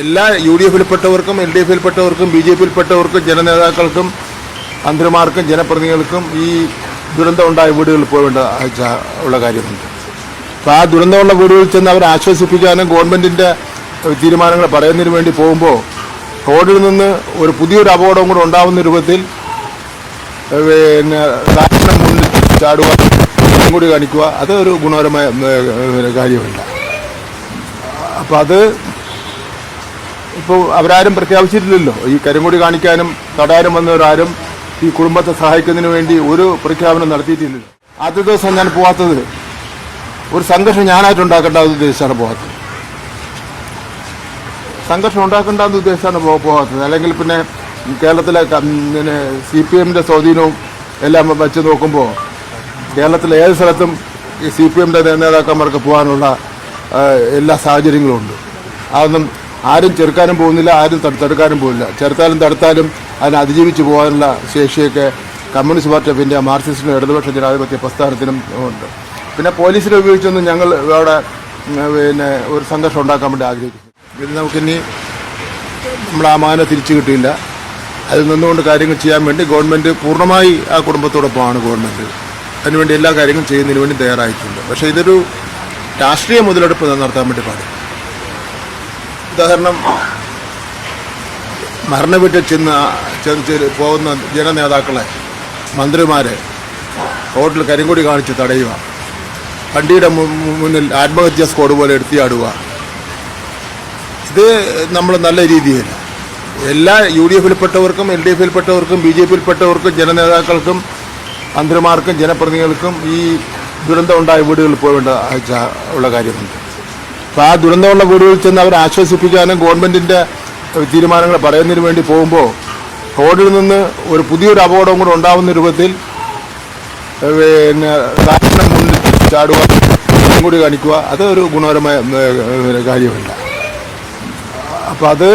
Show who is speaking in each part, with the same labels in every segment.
Speaker 1: എല്ലാ U D എഫിൽപ്പെട്ടവർക്കും L D എഫിൽപ്പെട്ടവർക്കും ബി ജെ പിയിൽപ്പെട്ടവർക്കും ജനനേതാക്കൾക്കും മന്ത്രിമാർക്കും ജനപ്രതിനിധികൾക്കും ഈ ദുരന്തമുണ്ടായ വീടുകളിൽ പോകേണ്ട ഉള്ള കാര്യമുണ്ട്. അപ്പോൾ ആ ദുരന്തമുള്ള വീടുകളിൽ ചെന്ന് അവരെ ആശ്വസിപ്പിക്കാനും ഗവൺമെന്റിന്റെ തീരുമാനങ്ങൾ പറയുന്നതിന് വേണ്ടി പോകുമ്പോൾ റോഡിൽ നിന്ന് ഒരു പുതിയൊരു അപകടം കൂടെ ഉണ്ടാവുന്ന രൂപത്തിൽ പിന്നെ മുന്നിൽ ചാടുക കൂടി കാണിക്കുക അതൊരു ഏഹ്, കാര്യമല്ല. അപ്പോൾ അത് ഇപ്പോൾ അവരാരും പ്രഖ്യാപിച്ചിട്ടില്ലല്ലോ. ഈ കരിങ്കൊടി കാണിക്കാനും തടയാനും വന്നവരാരും ഈ കുടുംബത്തെ സഹായിക്കുന്നതിന് വേണ്ടി ഒരു പ്രഖ്യാപനം നടത്തിയിട്ടില്ലല്ലോ. ആദ്യ ദിവസം ഞാൻ പോകാത്തത് ഒരു സംഘർഷം ഞാനായിട്ട് ഉണ്ടാക്കേണ്ട ഉദ്ദേശിച്ചാണ് പോകാത്തത് സംഘർഷം ഉണ്ടാക്കേണ്ടെന്ന് ഉദ്ദേശിച്ചാണ് പോകാത്തത് അല്ലെങ്കിൽ പിന്നെ കേരളത്തിലെ പിന്നെ സി പി എമ്മിന്റെ സ്വാധീനവും എല്ലാം വെച്ച് നോക്കുമ്പോൾ കേരളത്തിലെ ഏത് സ്ഥലത്തും ഈ സി പി എമ്മിന്റെ നേതാക്കന്മാർക്ക് പോകാനുള്ള എല്ലാ സാഹചര്യങ്ങളും ഉണ്ട്. അതൊന്നും ആരും ചെറുക്കാനും പോകുന്നില്ല ആരും തടുത്തെടുക്കാനും തടുക്കാനും പോകുന്നില്ല. ചെറുത്താലും തടുത്താലും അതിനെ അതിജീവിച്ച് പോകാനുള്ള ശേഷിയൊക്കെ കമ്മ്യൂണിസ്റ്റ് പാർട്ടി ഓഫ് ഇന്ത്യ മാർക്സിസ്റ്റിനും ഇടതുപക്ഷ ജനാധിപത്യ പ്രസ്ഥാനത്തിനും ഉണ്ട്. പിന്നെ പോലീസിനെ ഉപയോഗിച്ചൊന്നും ഞങ്ങൾ അവിടെ പിന്നെ ഒരു സംഘർഷം ഉണ്ടാക്കാൻ വേണ്ടി ആഗ്രഹിക്കുന്നു. ഇത് നമുക്കിനി നമ്മുടെ ആ മാന തിരിച്ചു കിട്ടിയില്ല. അതിൽ നിന്നുകൊണ്ട് കാര്യങ്ങൾ ചെയ്യാൻ വേണ്ടി ഗവൺമെന്റ് പൂർണമായി ആ കുടുംബത്തോടൊപ്പമാണ് ഗവൺമെന്റ് അതിനുവേണ്ടി എല്ലാ കാര്യങ്ങളും ചെയ്യുന്നതിന് വേണ്ടി തയ്യാറായിട്ടുണ്ട്. പക്ഷേ ഇതൊരു രാഷ്ട്രീയ മുതലെടുപ്പ് നടത്താൻ വേണ്ടി പാടില്ല. ഉദാഹരണം മരണവിട്ട് ചെന്ന് ചെന്ന് പോകുന്ന ജനനേതാക്കളെ മന്ത്രിമാരെ റോഡിൽ കരിങ്കൊടി കാണിച്ച് തടയുക. വണ്ടിയുടെ മുന്നിൽ ആത്മഹത്യ സ്കോഡ് പോലെ എടുത്തിയാടുക. ഇത് നമ്മൾ നല്ല രീതിയിൽ. എല്ലാ യു ഡി എഫിൽപ്പെട്ടവർക്കും എൽ ഡി എഫിൽപ്പെട്ടവർക്കും ബി ജെ പിയിൽപ്പെട്ടവർക്കും ജനനേതാക്കൾക്കും മന്ത്രിമാർക്കും ജനപ്രതിനിധികൾക്കും ഈ ദുരന്തമുണ്ടായ വീടുകളിൽ പോകേണ്ട ഉള്ള കാര്യമുണ്ട്. അപ്പോൾ ആ ദുരന്തമുള്ള വീടുകളിൽ ചെന്ന് അവരെ ആശ്വസിപ്പിക്കാനും ഗവൺമെന്റിന്റെ തീരുമാനങ്ങൾ പറയുന്നതിന് വേണ്ടി പോകുമ്പോൾ റോഡിൽ നിന്ന് ഒരു പുതിയൊരു അപകടം കൂടെ ഉണ്ടാവുന്ന രൂപത്തിൽ പിന്നെ കാറ്റിന് മുന്നിൽ ചാടുക കൂടി കാണിക്കുക അത് ഒരു ഗുണപരമായ കാര്യമല്ല. അപ്പോൾ അത്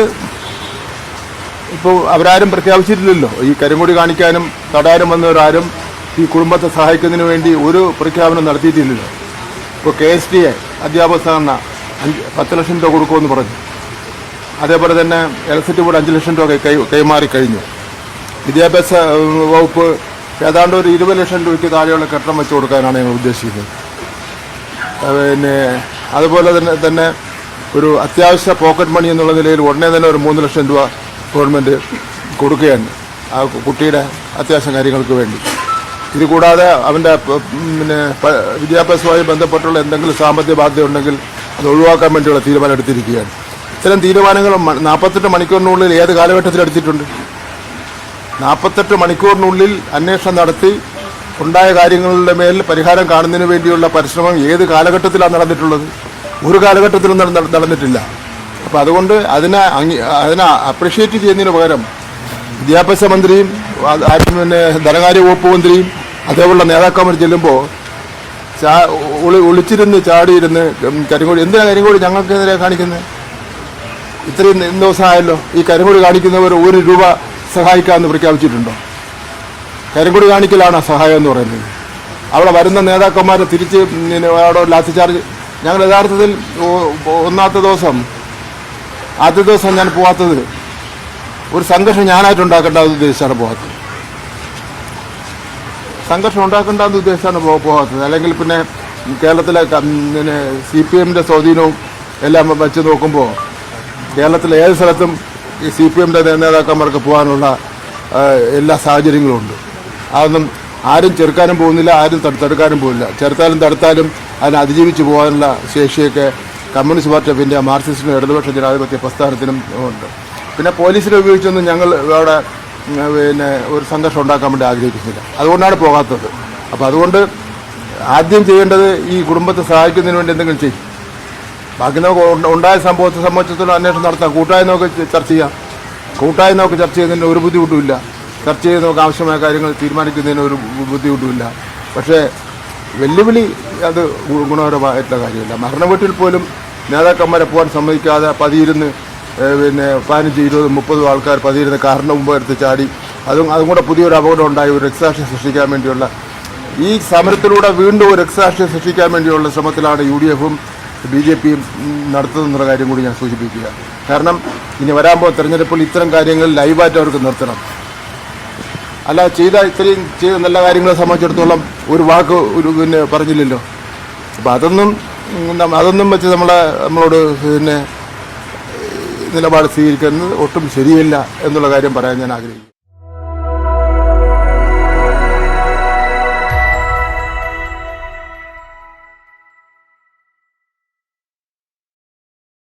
Speaker 1: ഇപ്പോൾ അവരാരും പ്രഖ്യാപിച്ചിട്ടില്ലല്ലോ. ഈ കരിങ്കൊടി കാണിക്കാനും തടയാനും വന്നവരാരും ഈ കുടുംബത്തെ സഹായിക്കുന്നതിന് വേണ്ടി ഒരു പ്രഖ്യാപനം നടത്തിയിട്ടില്ലല്ലോ. ഇപ്പോൾ കെ എസ് ടി എ അധ്യാപക സഹകരണ അഞ്ച് പത്ത് ലക്ഷം രൂപ കൊടുക്കുമെന്ന് പറഞ്ഞു. അതേപോലെ തന്നെ ഇലക്ട്രിസിറ്റി ബോർഡ് അഞ്ച് ലക്ഷം രൂപ കൈ കൈമാറി കഴിഞ്ഞു. വിദ്യാഭ്യാസ വകുപ്പ് ഏതാണ്ട് ഒരു ഇരുപത് ലക്ഷം രൂപയ്ക്ക് താഴെയുള്ള കെട്ടിടം വെച്ച് കൊടുക്കാനാണ് ഞങ്ങൾ ഉദ്ദേശിക്കുന്നത്. പിന്നെ അതുപോലെ തന്നെ തന്നെ ഒരു അത്യാവശ്യ പോക്കറ്റ് മണി എന്നുള്ള നിലയിൽ ഉടനെ തന്നെ ഒരു മൂന്ന് ലക്ഷം രൂപ ഗവൺമെന്റ് കൊടുക്കുകയാണ്. ആ കുട്ടിയുടെ അത്യാവശ്യ കാര്യങ്ങൾക്ക് വേണ്ടി. ഇത് കൂടാതെ അവന്റെ പിന്നെ വിദ്യാഭ്യാസവുമായി ബന്ധപ്പെട്ടുള്ള എന്തെങ്കിലും സാമ്പത്തിക ബാധ്യത ഉണ്ടെങ്കിൽ ഒഴിവാക്കാൻ വേണ്ടിയുള്ള തീരുമാനം എടുത്തിരിക്കുകയാണ്. ഇത്തരം തീരുമാനങ്ങൾ നാൽപ്പത്തെട്ട് മണിക്കൂറിനുള്ളിൽ ഏത് കാലഘട്ടത്തിൽ എടുത്തിട്ടുണ്ട്? നാൽപ്പത്തെട്ട് മണിക്കൂറിനുള്ളിൽ അന്വേഷണം നടത്തി ഉണ്ടായ കാര്യങ്ങളുടെ മേൽ പരിഹാരം കാണുന്നതിന് വേണ്ടിയുള്ള പരിശ്രമം ഏത് കാലഘട്ടത്തിലാണ് നടന്നിട്ടുള്ളത്? ഒരു കാലഘട്ടത്തിലും നട- നട- നടന്നിട്ടില്ല. അപ്പം അതുകൊണ്ട് അതിനെ അതിനെ അപ്രീഷിയേറ്റ് ചെയ്യുന്നതിന് പകരം വിദ്യാഭ്യാസ മന്ത്രിയും പിന്നെ ധനകാര്യ വകുപ്പ് മന്ത്രിയും അതേപോലുള്ള നേതാക്കന്മാർ ചെല്ലുമ്പോൾ ഒളിച്ചിരുന്ന് ചാടിയിരുന്ന് കരിങ്കോടി. എന്തിനാ കരിങ്കോടി ഞങ്ങൾക്കെതിരെ കാണിക്കുന്നത് ഇത്രയും ദിവസമായല്ലോ. ഈ കരിങ്കോടി കാണിക്കുന്നവർ ഒരു രൂപ സഹായിക്കാമെന്ന് പ്രഖ്യാപിച്ചിട്ടുണ്ടോ? കരിങ്കോടി കാണിക്കലാണ് സഹായം എന്ന് പറയുന്നത്. അവിടെ വരുന്ന നേതാക്കന്മാരെ തിരിച്ച് അവിടെ ലാത്തി ചാർജ് ഞങ്ങൾ യഥാർത്ഥത്തിൽ ഒന്നാമത്തെ ദിവസം ആദ്യ ദിവസം ഞാൻ പോവാത്തത് ഒരു സംഘർഷം ഞാനായിട്ട് ഉണ്ടാക്കേണ്ട ഉദ്ദേശിച്ചാണ് പോകാത്തത് സംഘർഷം ഉണ്ടാക്കേണ്ടെന്ന് ഉദ്ദേശിച്ചാണ് പോകാത്തത്. അല്ലെങ്കിൽ പിന്നെ കേരളത്തിലെ പിന്നെ സി പി എമ്മിന്റെ സ്വാധീനവും എല്ലാം വെച്ച് നോക്കുമ്പോൾ കേരളത്തിലെ ഏത് സ്ഥലത്തും ഈ സി പി എമ്മിന്റെ നേതാക്കന്മാർക്ക് പോകാനുള്ള എല്ലാ സാഹചര്യങ്ങളും ഉണ്ട്. അതൊന്നും ആരും ചെറുക്കാനും പോകുന്നില്ല ആരും തടുത്തെടുക്കാനും തടുക്കാനും പോകുന്നില്ല. ചെറുത്താലും തടുത്താലും അതിനെ അതിജീവിച്ച് പോകാനുള്ള ശേഷിയൊക്കെ കമ്മ്യൂണിസ്റ്റ് പാർട്ടി ഓഫ് ഇന്ത്യ മാർക്സിസ്റ്റിനും ഇടതുപക്ഷ ജനാധിപത്യ പ്രസ്ഥാനത്തിനും ഉണ്ട്. പിന്നെ പോലീസിനെ ഉപയോഗിച്ചൊന്നും ഞങ്ങൾ അവിടെ പിന്നെ ഒരു സംഘർഷം ഉണ്ടാക്കാൻ വേണ്ടി ആഗ്രഹിക്കുന്നില്ല. അതുകൊണ്ടാണ് പോകാത്തത്. അപ്പോൾ അതുകൊണ്ട് ആദ്യം ചെയ്യേണ്ടത് ഈ കുടുംബത്തെ സഹായിക്കുന്നതിന് വേണ്ടി എന്തെങ്കിലും ചെയ്യും. ബാക്കി നമുക്ക് ഉണ്ടായ സംഭവത്തെ സംബന്ധിച്ചിടത്തോളം അന്വേഷണം നടത്താം. കൂട്ടായി നമുക്ക് ചർച്ച ചെയ്യാം. കൂട്ടായി നമുക്ക് ചർച്ച ചെയ്യുന്നതിന് ഒരു ബുദ്ധിമുട്ടുമില്ല. ചർച്ച ചെയ്ത് നമുക്ക് ആവശ്യമായ കാര്യങ്ങൾ തീരുമാനിക്കുന്നതിന് ഒരു ബുദ്ധിമുട്ടുമില്ല. പക്ഷേ വെല്ലുവിളി അത് ഗുണകരമായിട്ടുള്ള കാര്യമില്ല. മരണ വീട്ടിൽ പോലും നേതാക്കന്മാരെ പോകാൻ സമ്മതിക്കാതെ പതിയിരുന്ന് പിന്നെ പതിനഞ്ച് ഇരുപത് മുപ്പതും ആൾക്കാർ പതിയിരുന്ന് കാറിന്റെ മുമ്പ് എടുത്ത് ചാടി. അതും അതും കൂടെ പുതിയൊരു അപകടം ഉണ്ടായി. ഒരു രക്തസാക്ഷി സൃഷ്ടിക്കാൻ വേണ്ടിയുള്ള ഈ സമരത്തിലൂടെ വീണ്ടും ഒരു രക്തസാക്ഷി സൃഷ്ടിക്കാൻ വേണ്ടിയുള്ള ശ്രമത്തിലാണ് യു ഡി എഫും ബി ജെ പിയും നടത്തുന്നുള്ള കാര്യം കൂടി ഞാൻ സൂചിപ്പിക്കുക. കാരണം ഇനി വരാൻ പോകുന്ന തെരഞ്ഞെടുപ്പിൽ ഇത്തരം കാര്യങ്ങൾ ലൈവായിട്ട് അവർക്ക് നിർത്തണം. അല്ല ചെയ്ത ഇത്രയും ചെയ്ത നല്ല കാര്യങ്ങളെ സംബന്ധിച്ചിടത്തോളം ഒരു വാക്ക് ഒരു പിന്നെ പറഞ്ഞില്ലല്ലോ. അപ്പം അതൊന്നും അതൊന്നും വെച്ച് നമ്മളെ നമ്മളോട് പിന്നെ നിലപാട് സ്വീകരിക്കുന്നത് ഒട്ടും ശരിയല്ല എന്നുള്ള കാര്യം പറയാൻ ഞാൻ ആഗ്രഹിക്കുന്നു.